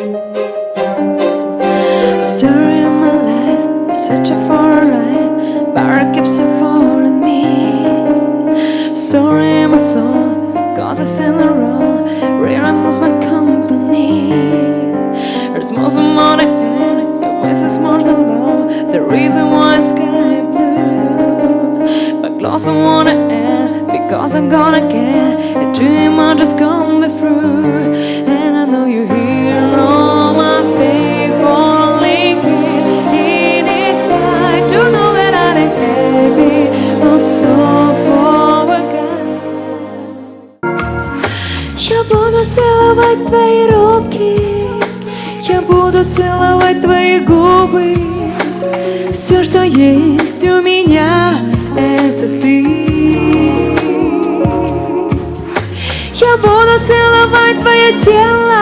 Of my life, searching for a ride. Bar keeps avoiding me. In my soul, cause it's in the road. Rhythm was my company. There's more than money, your voice is more than low. The reason why sky blue. But close I wanna end because I'm gonna get a dream I just come through. Твои руки. Я буду целовать твои губы. Все, что есть у меня, это ты. Я буду целовать твое тело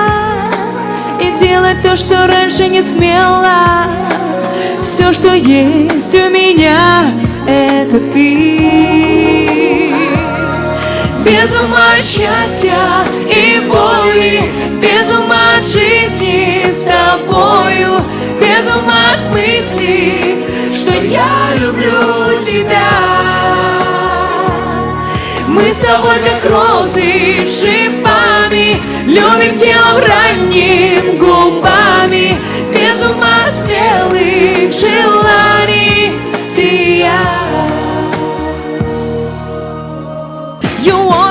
И делать то, что раньше не смела. Все, что есть у меня, это ты без ума счастья и боли Без ума от жизни с тобою Без ума от мысли, что я люблю тебя. Мы с тобой как розы шипами Любим телом ранним губами Без ума смелых желаний. Ты и я. You wanna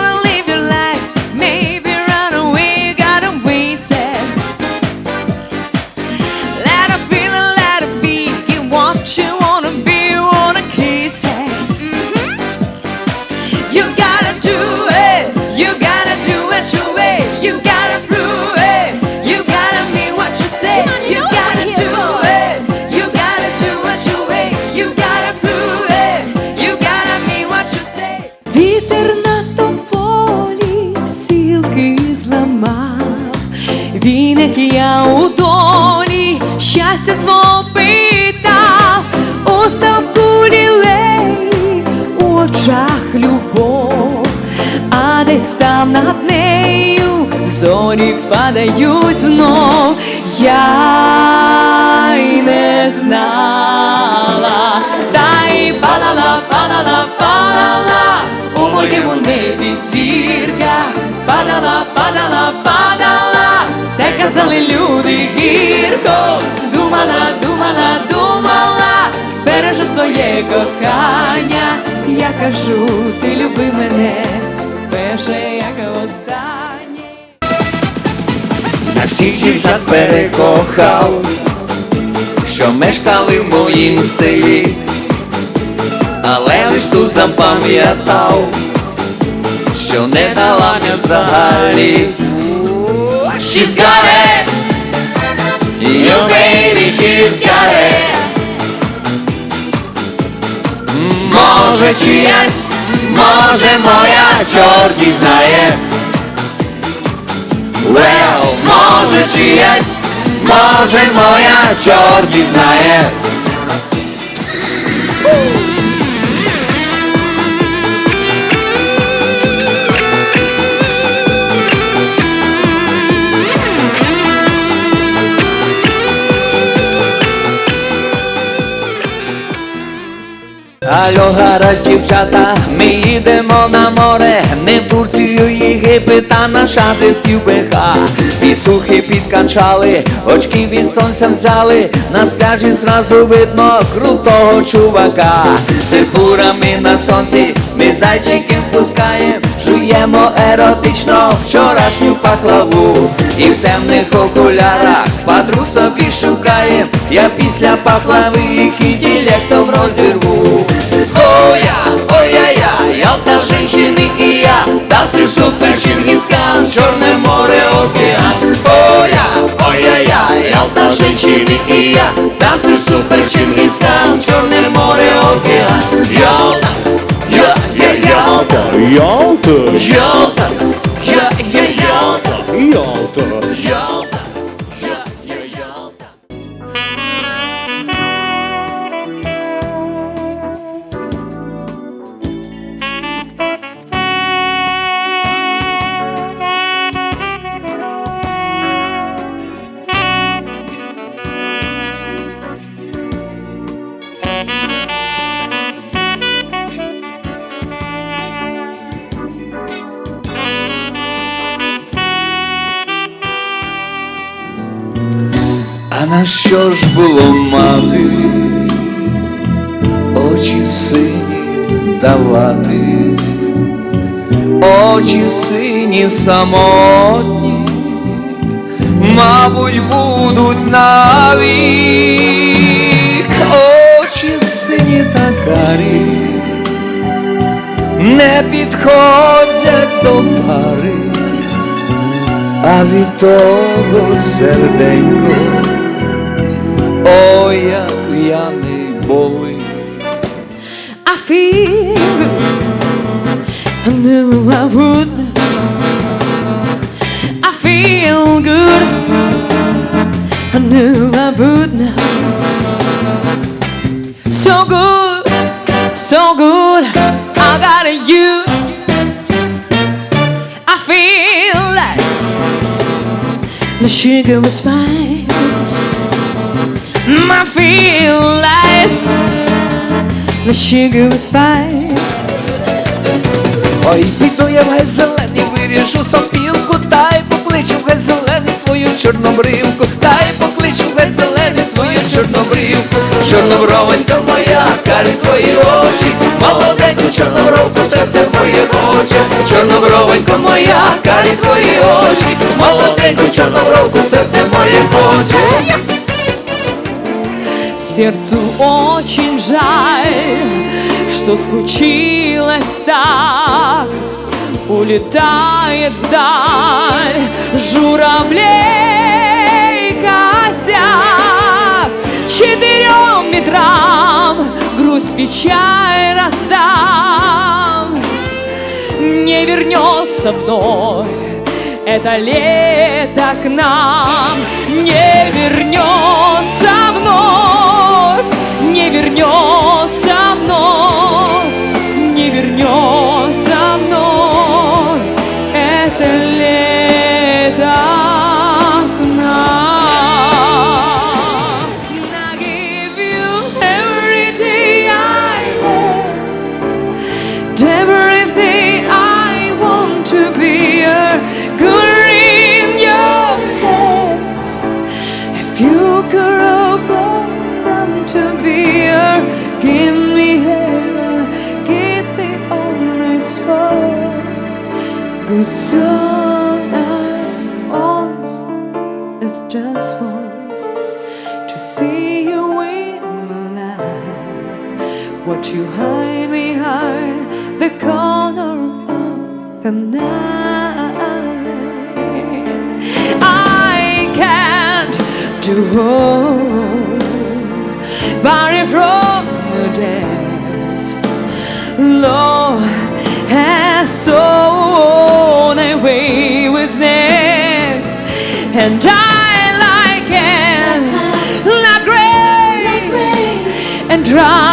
він, як я у долі, щастя свого питав, у ставку лілей, у очах любов, а десь там над нею зорі падають знов. Я й не знала, та й падала, падала, падала, у моєму небі зірка, падала, падала, падала, своє кохання, я кажу, ти люби мене, перше, як останнє. На всіх дівчат перекохав, що мешкали в моїм селі, але лиш ту запам'ятав, що не дала мені взагалі. She's got it, your baby, she's got it. Może ci jest, może moja ciorki znaje. Well, może ci jest, może moja ciorki znaje. Алло, гаразд, дівчата, ми їдемо на море, не в Турцію, Єгипет, а на десь ЮБК. Пісухи підкачали, очки від сонця взяли, на пляжі зразу видно крутого чувака. З серпурами на сонці, ми зайчиків пускаємо, жуємо еротично вчорашню пахлаву. І в темних окулярах подруг собі шукаєм, я після пахлави їх і ділектом розірву. Оя, ой-я-я, Ялта, женщины и я Танцы супер Чингисхан, Черное море, океан Оя, ой-я-я, Ялта, женщины и я Танцы супер Чингисхан, Черное море, Żółty! Żółty! А на що ж було мати? Очі сині давати, очі сині самотні, мабуть, будуть навік, очі сині та карі, не підходять до пари, а від того серденько, Oh, jak jamy boły. I feel I knew I would. I feel good. I knew I would now. So good, so good. I got you. I feel like the sugar was fine. I feel like the sugar spice. Ой, піду я в гай зелений, виріжу сопілку, та й покличу в гай зелений свою чорнобривку, та й покличу в гай зелений свою чорнобривку. Чорнобровенька моя, карі твої очі, молоденьку чорнобровку, серце моє хоче. Чорнобровенька моя, карі твої очі, молоденьку чорнобровку, серце моє хоче. Сердцу очень жаль, что случилось так. Улетает вдаль журавлей косяк. Четырем ветрам грусть печаль раздам. Не вернется вновь это лето к нам не вернется вернется вновь, не вернется Good son I want is just once to see you in the light. What you hide behind the corner of the night. I can't do home, but from the dance, Lord has sown way was next, and I like it, not great, and dry.